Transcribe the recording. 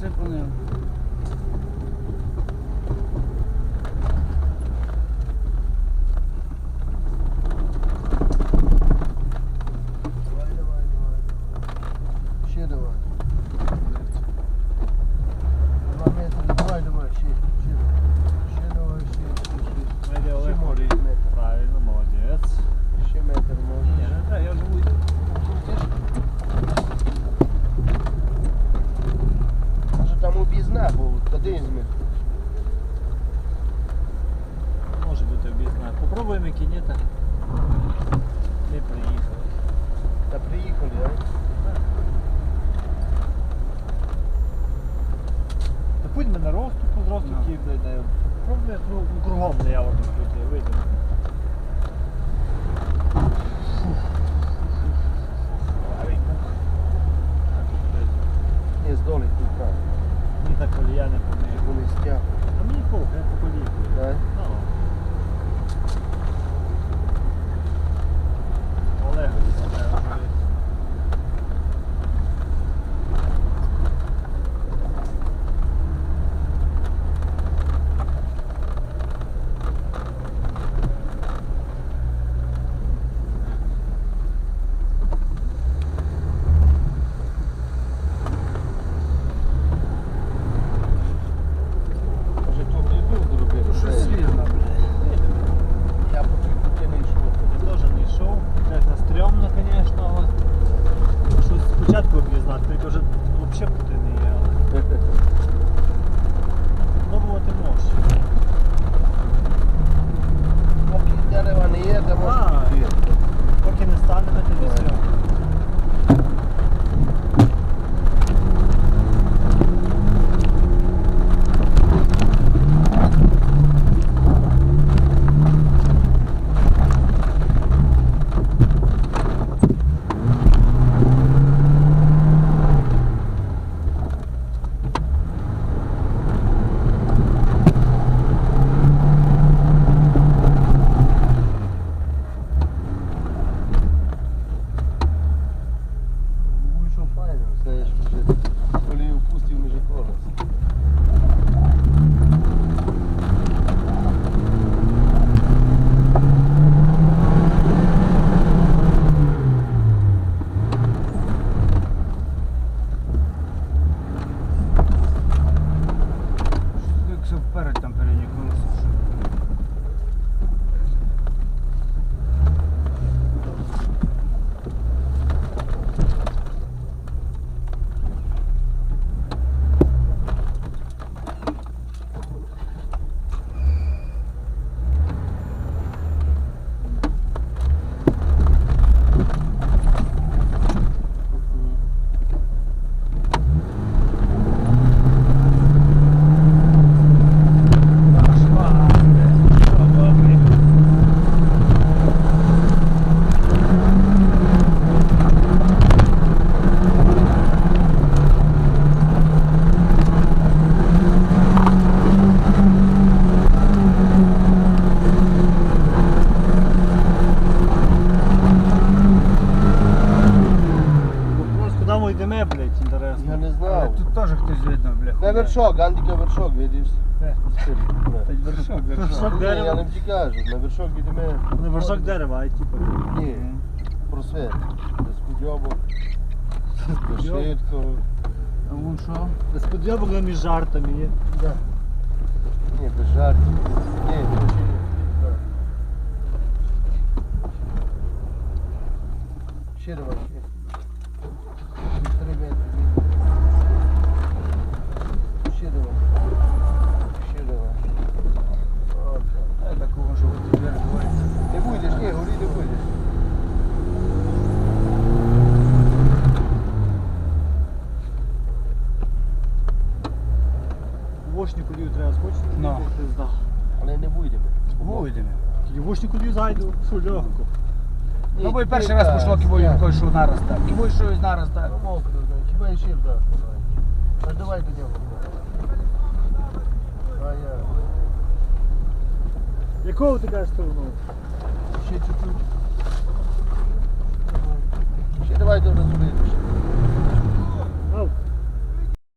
засипаний. Давай, давай, давай. Ще давай. Два метри, давай, давай, ще, ще. Ще давай, ще, ще, ще. Найде Ще Олег може Морій. метр. Правильно, молодець. Ще метр Ні, може. не треба, я вже уйду. Може там об'їзна, бо куди візьме? Може об'їзна. Попробуємо так. Не приїхали. Та приїхали, а? Та путь ми на розступу, з розступки Ну. йде. Попробуємо ну, кругом заявимо тут вийдемо. Ні, здолі тут так. Мені так колія не поміє. Вони стяг. А мені похуй, я по колії. Так? Ну. Олегові це треба говорити. Може тут іду зробити. Щось свіжно, блядь. Я по тій путі не йшов. Я теж не йшов, звісно, стрьомно, звісно, але щось спочатку об'єзнати, тільки вже взагалі пути не є, але пробувати можеш. Поки дерева не є, де можна. Поки не стане, Якщо там передні колесо. що? Швага, блядь. Що, добрий? Вопрос, куди ми йдемо, блядь, інтересно. Я не Але знав. тут теж хтось видно, блядь. На вершок, Андіка вершок, видиш? Де? Вершок, Вершок. вершок. Ні, дерева. я не ті кажу, на вершок йдемо. Не вершок дерева, а типу. Ні, просвет. Без Кудьобок? швидко. А вон що? З подйобок між жартами є. Да. Ні, без жартів. Ні, короче, ні. Да. Ще давай, ще. Три метри. Ще давай. Ще давай. От так. Та такого, що ви тепер говорите. Не будеш, ні, горі не будеш. Вошні колію треба скочити. Ну. Пизда. Але не. Будемо. Тільки вошні колію зайду, що легко. Ну, бо й перший раз пішло, їм кое що нараз так. Й щось нараз так. Ну, мокро, знаєш, хіба ще вдах. А давай до нього. А я. Якого ти кажеш сторону? Ще чуть-чуть. Ще давай до розбити.